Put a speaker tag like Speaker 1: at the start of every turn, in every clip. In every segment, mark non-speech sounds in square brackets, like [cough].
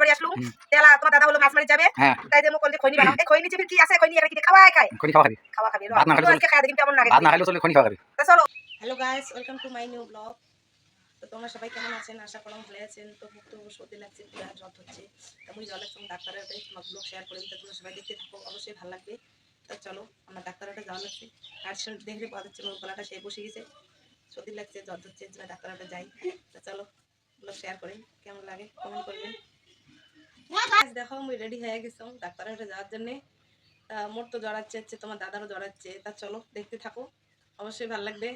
Speaker 1: বাপের বাড়ি আসলুম। তেলা তোমার দাদা হলো মাছ মারি যাবে।
Speaker 2: হ্যাঁ।
Speaker 1: তাই যে কোন খৈনি বানাও। খৈনি চেপে কি আছে খৈনি একটা কি খাওয়াই খায়?
Speaker 2: খনি খাওয়া খাবি।
Speaker 1: খাওয়া খাবি
Speaker 2: ভাত না
Speaker 1: খাওয়া লাগে?
Speaker 2: ভাত না খাইলেও চলবে খনি খাওয়া খাবি।
Speaker 1: তা চলো। Hello guys welcome to my new blog তো তোমরা সবাই কেমন আছেন? আশা করি ভালো আছেন। তো মুখ তো সর্দি লাগছে পুরো জ্বর হচ্ছে তেমন জল একদম ডাক্তারের ওটাই তোমার ব্লগ শেয়ার করি তো তোমরা সবাই দেখতে থাকো অবশ্যই ভালো লাগবে। তো চলো আমরা ডাক্তারের ওটা যাওয়া লাগছে। আর দেখলে পাওয়া যাচ্ছে মোর গলাটা সে বসে গেছে। সর্দি লাগছে জ্বর হচ্ছে ডাক্তারের ওটা যাই। তো চলো ব্লগ শেয়ার করি। কেমন লাগে? কমেন্ট করবেন। দেখো আমি রেডি হয়ে গেছি। ডাক্তারের ওটা যাওয়ার জন্যে। মোর তো জড়াচ্ছে হচ্ছে তোমার দাদারও জড়াচ্ছে তা চলো, দেখতে থাকো। অবশ্যই ভালো লাগবে।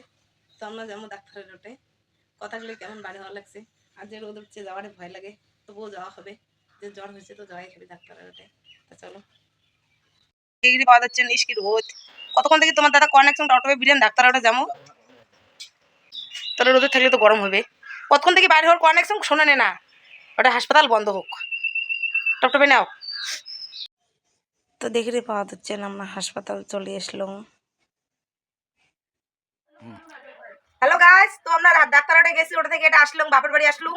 Speaker 1: তো আমরা যেমন ডাক্তারের রোটে কথাগুলো কেমন বাড়ি হওয়া লাগছে। আর যে রোদ উঠছে, যাওয়ারে ভয় লাগে। তবুও যাওয়া হবে। যে জ্বর হয়েছে, তো যাওয়াই খাবি ডাক্তারের রোটে তা চলো। ডিগ্রি পাওয়া যাচ্ছে নিষ্কি রোদ। কতক্ষণ থেকে তোমার দাদা কনেকশন অটোবে বিরিয়ান ডাক্তার ওটা যাব? তাহলে রোদে থাকলে তো গরম হবে। কতক্ষণ থেকে বাইরে হওয়ার কনেকশন শোনে নে না। ওটা হাসপাতাল বন্ধ হোক। টপটপে নাও। তো দেখি রে পাওয়া যাচ্ছে না আমরা হাসপাতাল চলে আসলাম হ্যালো গাইস তো আমরা ডাক্তারটা গেছি ওটা থেকে এটা আসলাম বাপের বাড়ি আসলুম।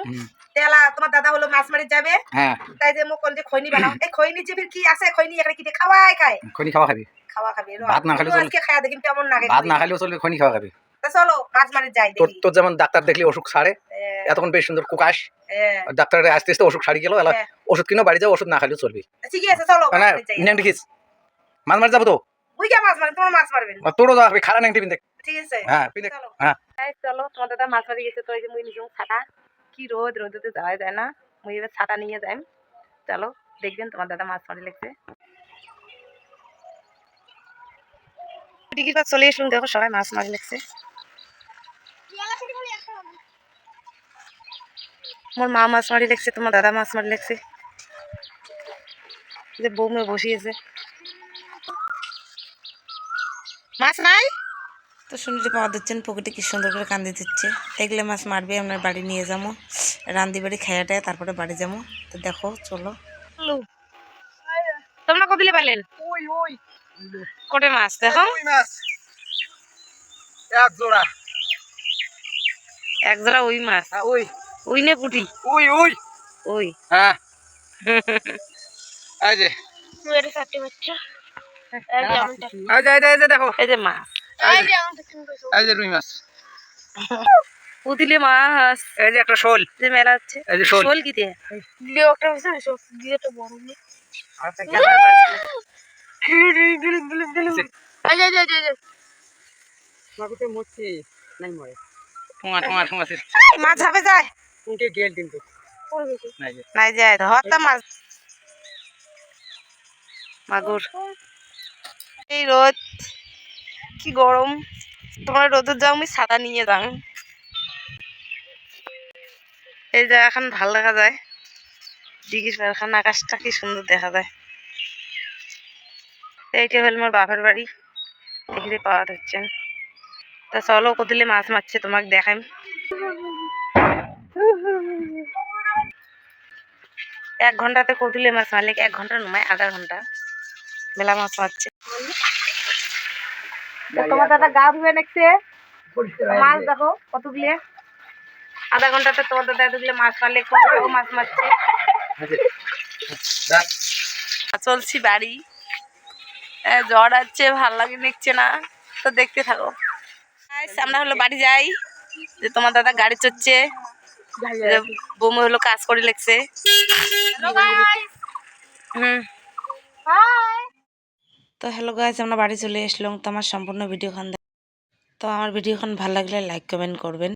Speaker 1: তেলা তোমার দাদা হলো মাছ মারি যাবে।
Speaker 2: হ্যাঁ।
Speaker 1: তাই যে মুখ কোন যে খৈনি বানাও। এই খৈনি চেপে কি আছে খৈনি একটা কি দিয়ে খাওয়াই খায়?
Speaker 2: খনি খাওয়া খাবি।
Speaker 1: খাওয়া খাবি।
Speaker 2: ভাত না খেলে।
Speaker 1: আজকে খাওয়া দেখি কেমন লাগে
Speaker 2: ভাত না খাইলেও চলবে খনি খাওয়া খাবি।
Speaker 1: তা চলো মাছ মারি যাই
Speaker 2: তোর
Speaker 1: দেখি।
Speaker 2: তোর যেমন ডাক্তার দেখলি অসুখ সারে
Speaker 1: হ্যাঁ,
Speaker 2: এতক্ষণ বেশ সুন্দর কুকাশ।
Speaker 1: হ্যাঁ।
Speaker 2: ডাক্তারের আস্তে আস্তে অসুখ সারি গেল এলা
Speaker 1: হ্যাঁ।
Speaker 2: ওষুধ কিনো বাড়ি যাও ওষুধ না খাইলেও চলবি।
Speaker 1: ঠিকই আছে চলো মাছ
Speaker 2: না
Speaker 1: মারি
Speaker 2: দেখিস মাছ মারি যাব তো?
Speaker 1: মাছ মারি তোমার মাছ মারবেন
Speaker 2: তোরও যাবি খারা ন্যাং টিফিন
Speaker 1: ঠিক আছে
Speaker 2: হ্যাঁ পিন হ্যাঁ।
Speaker 1: চলো তোমার দাদা মাছ মারি গেছে তো এই যে মুই নিজে ছাতা। কি রোদ রোদেতে যাওয়া যায় না। মুই এবার ছাতা নিয়ে যাই। চলো দেখবেন তোমার দাদা মাছ মারি লেগছে চলে দেখো সবাই মাছ মারি লেগছে মোর মা মাছ মারি লেগছে তোমার দাদা মাছ মারি লেগছে যে বউ মেয়ে বসিয়েছে মাছ নাই? তো শুনতে পাওয়া দিচ্ছেন পুকুরটি কি সুন্দর করে কান্দি দিচ্ছে। এগুলো মাছ মারবে আপনার বাড়ি নিয়ে যাব। রান্দি বাড়ি খাইয়াটায় তারপরে বাড়ি যাব। তো দেখো চলো। তোমরা কদিলে পাইলেন?
Speaker 2: ওই ওই।
Speaker 1: কোটে মাছ দেখো।
Speaker 2: ওই মাছ। এক জোড়া।
Speaker 1: এক জোড়া ওই মাছ।
Speaker 2: হ্যাঁ ওই।
Speaker 1: ওই নে পুটি।
Speaker 2: ওই ওই।
Speaker 1: ওই।
Speaker 2: হ্যাঁ। [laughs] এই যে।
Speaker 1: মেরে বাচ্চা।
Speaker 2: এই যে এই যে, এই যে দেখো।
Speaker 1: এই যে মাছ
Speaker 2: এই যে। রুই মাছ।
Speaker 1: পুতিলে মাছ
Speaker 2: এই যে একটা শোল।
Speaker 1: যে মেলা হচ্ছে।
Speaker 2: এই যে শোল।
Speaker 1: শোল কি দিয়ে?
Speaker 2: মাগুতে মরছি নাই মরে ঠোঙা ঠোঙা ঠোঙা শেষ
Speaker 1: মাছ হবে যায়।
Speaker 2: উনকে গেল কিন্তু। নাই
Speaker 1: যায় হত্যা মাছ মাগুর। এই রোদ কি গরম। তোমরা রোদের যাও আমি ছাতা নিয়ে যাও এই যে এখন ভালো দেখা যায়। দিঘির পারখান আকাশটা কি সুন্দর দেখা যায়। এইটা হল আমার বাপের বাড়ি। দেখতে পাওয়া যাচ্ছেন তা চলো কদিলে মাছ মারছে তোমাকে দেখাই। এক ঘন্টাতে কতুলে মাছ মারলে এক ঘণ্টা নয় আধা ঘণ্টা। মেলা মাছ মারছে। তোমার দাদা গা ধুয়ে নেছে মাছ দেখো কতগুলি আধা ঘন্টাতে তোমার দাদা এতগুলি মাছ মারলে কত মাছ মারছে। চলছি বাড়ি। এ, জ্বর আছে ভালো লাগে দেখছে না তো দেখতে থাকো। আমরা হলো বাড়ি যাই যে তোমার দাদা গাড়ি চড়ছে। বৌমা হলো কাজ করে লেগছে। হুম। তো হ্যালো গাইজ আমরা বাড়ি চলে আসলাম। তো আমার সম্পূর্ণ ভিডিওখান তো আমার ভিডিওখান ভালো লাগলে লাইক কমেন্ট করবেন।